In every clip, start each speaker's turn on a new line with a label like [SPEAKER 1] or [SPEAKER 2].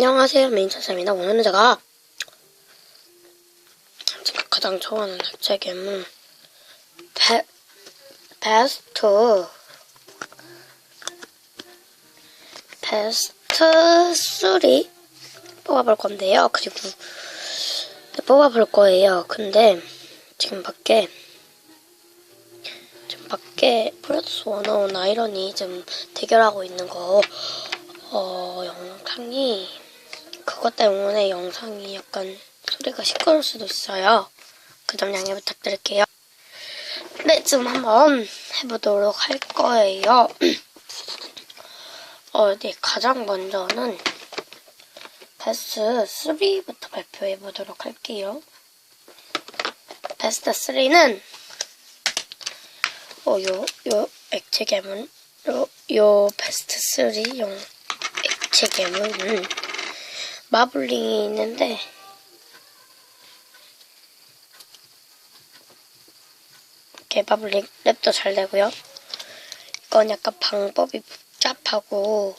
[SPEAKER 1] 안녕하세요 메인차사입니다. 오늘은 제가 제가 가장 좋아하는 액체 괴물 베, 베스트 베스트 3 뽑아볼 건데요. 그리고 네, 뽑아볼 거예요. 근데 지금 밖에 지금 밖에 프로듀스 원어원 아이러니 지금 대결하고 있는 거 어, 영상이 그것 때문에 영상이 약간 소리가 시끄러울 수도 있어요. 그 점 양해 부탁드릴게요. 네, 지금 한번 해보도록 할 거예요. 어, 네, 가장 먼저는 베스트 3부터 발표해 보도록 할게요. 베스트 3는 어, 요, 요 액체 괴물, 요, 요 베스트 3용 액체 괴물은 마블링이 있는데 이렇게 마블링 랩도 잘 되고요. 이건 약간 방법이 복잡하고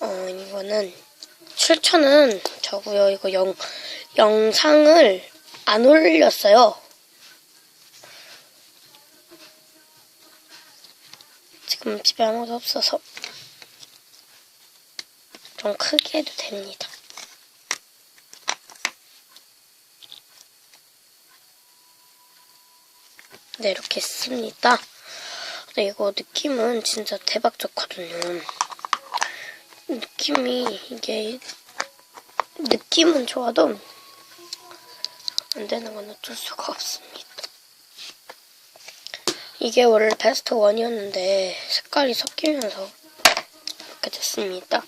[SPEAKER 1] 어 이거는 출처는 저고요. 이거 영 영상을 안 올렸어요. 지금 집에 아무도 없어서 좀 크게 해도 됩니다. 네, 이렇게 씁니다. 근데 이거 느낌은 진짜 대박 좋거든요. 느낌이, 이게, 느낌은 좋아도 안 되는 건 어쩔 수가 없습니다. 이게 원래 베스트 1이었는데 색깔이 섞이면서 이렇게 됐습니다.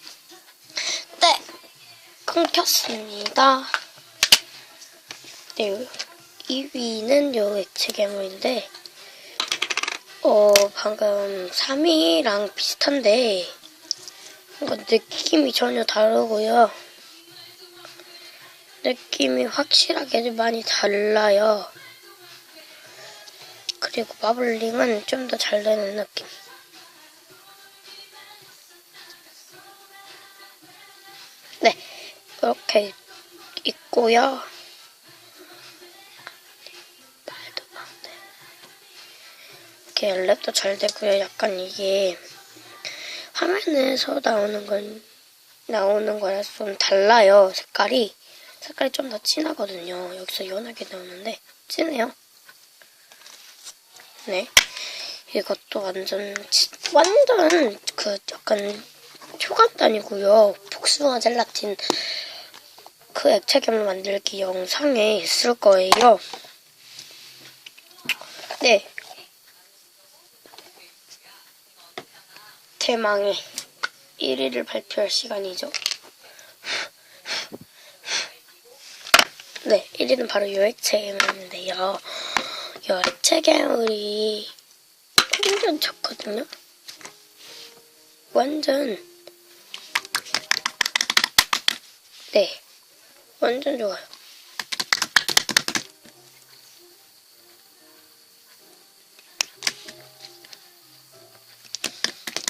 [SPEAKER 1] 네! 끊겼습니다. 네, 2위는 요 액체 괴물인데, 어, 방금 3위랑 비슷한데, 뭔가 느낌이 전혀 다르고요. 느낌이 확실하게 많이 달라요. 그리고 마블링은 좀 더 잘 되는 느낌. 네, 이렇게 있고요. 이렇게 랩도 잘 되고요. 약간 이게 화면에서 나오는 건 나오는 거랑 좀 달라요. 색깔이 색깔이 좀 더 진하거든요. 여기서 연하게 나오는데 진해요. 네. 이것도 완전 지- 완전 그 약간 초간단이고요. 복숭아 젤라틴 그 액체 괴물 만들기 영상에 있을 거예요. 네. 대망의 1위를 발표할 시간이죠. 네, 1위는 바로 요 액체 괴물인데요. 요 액체 괴물이 완전 좋거든요. 완전 네, 완전 좋아요.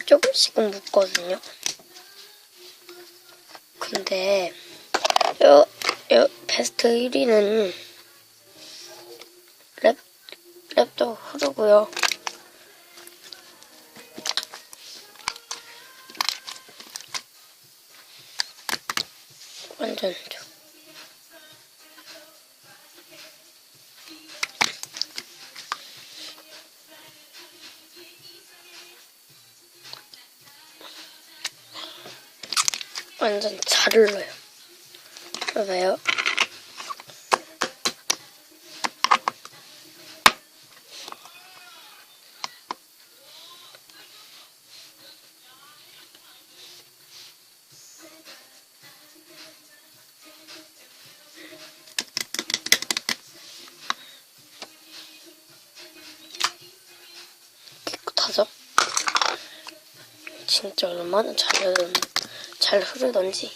[SPEAKER 1] 조금씩은 묻거든요. 근데 요, 요 베스트 1위는 랩, 랩도 흐르고요. 완전 좋 완전 잘 흘러요. 깨끗하죠? 진짜 얼마나 잘, 잘 흐르던지.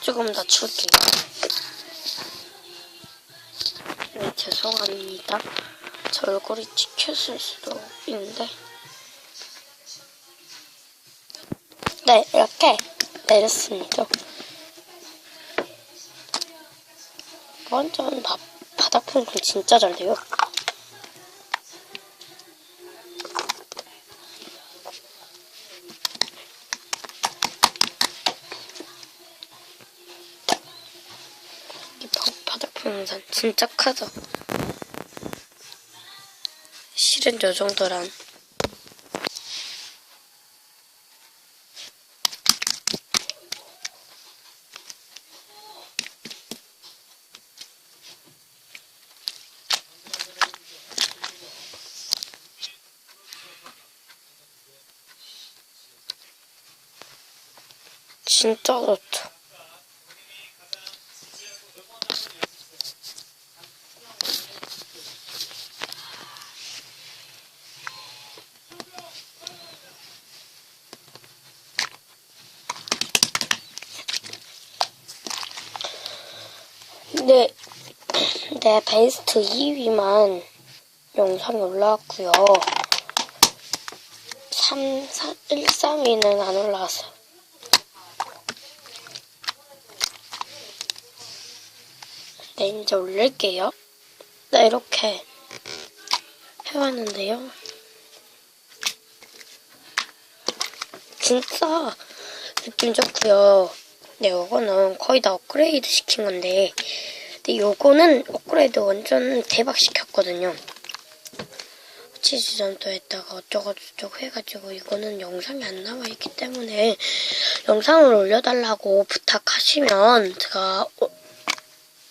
[SPEAKER 1] 조금 더 줄게요. 네, 죄송합니다. 저 얼굴이 찍혔을 수도 있는데. 네, 이렇게 내렸습니다. 완전 바, 바닥 평균 진짜 잘 돼요. 진짜 크죠? 실은 요 정도란. 진짜 좋다. 네, 네, 베스트 2위만 영상이 올라왔고요. 3, 4, 1, 3위는 안 올라왔어요. 네, 이제 올릴게요. 네, 이렇게 해왔는데요. 진짜 느낌 좋고요. 네, 요거는 거의 다 업그레이드 시킨 건데, 근데 요거는 업그레이드 완전 대박 시켰거든요. 치즈전도 했다가 어쩌고저쩌고 해가지고 이거는 영상이 안 나와 있기 때문에 영상을 올려달라고 부탁하시면 제가 오-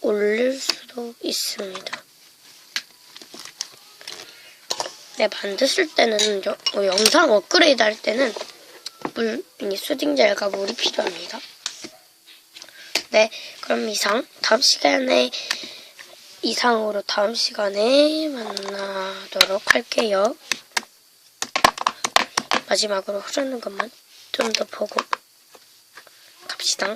[SPEAKER 1] 올릴 수도 있습니다. 네, 만드실 때는 여- 어, 영상 업그레이드 할 때는 물, 이 수딩 젤과 물이 필요합니다. 네, 그럼 이상 다음 시간에 이상으로 다음 시간에 만나도록 할게요. 마지막으로 흐르는 것만 좀 더 보고 갑시다.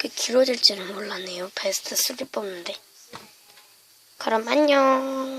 [SPEAKER 1] 그 길어질 줄은 몰랐네요. 베스트 3 뽑는데. 그럼 안녕.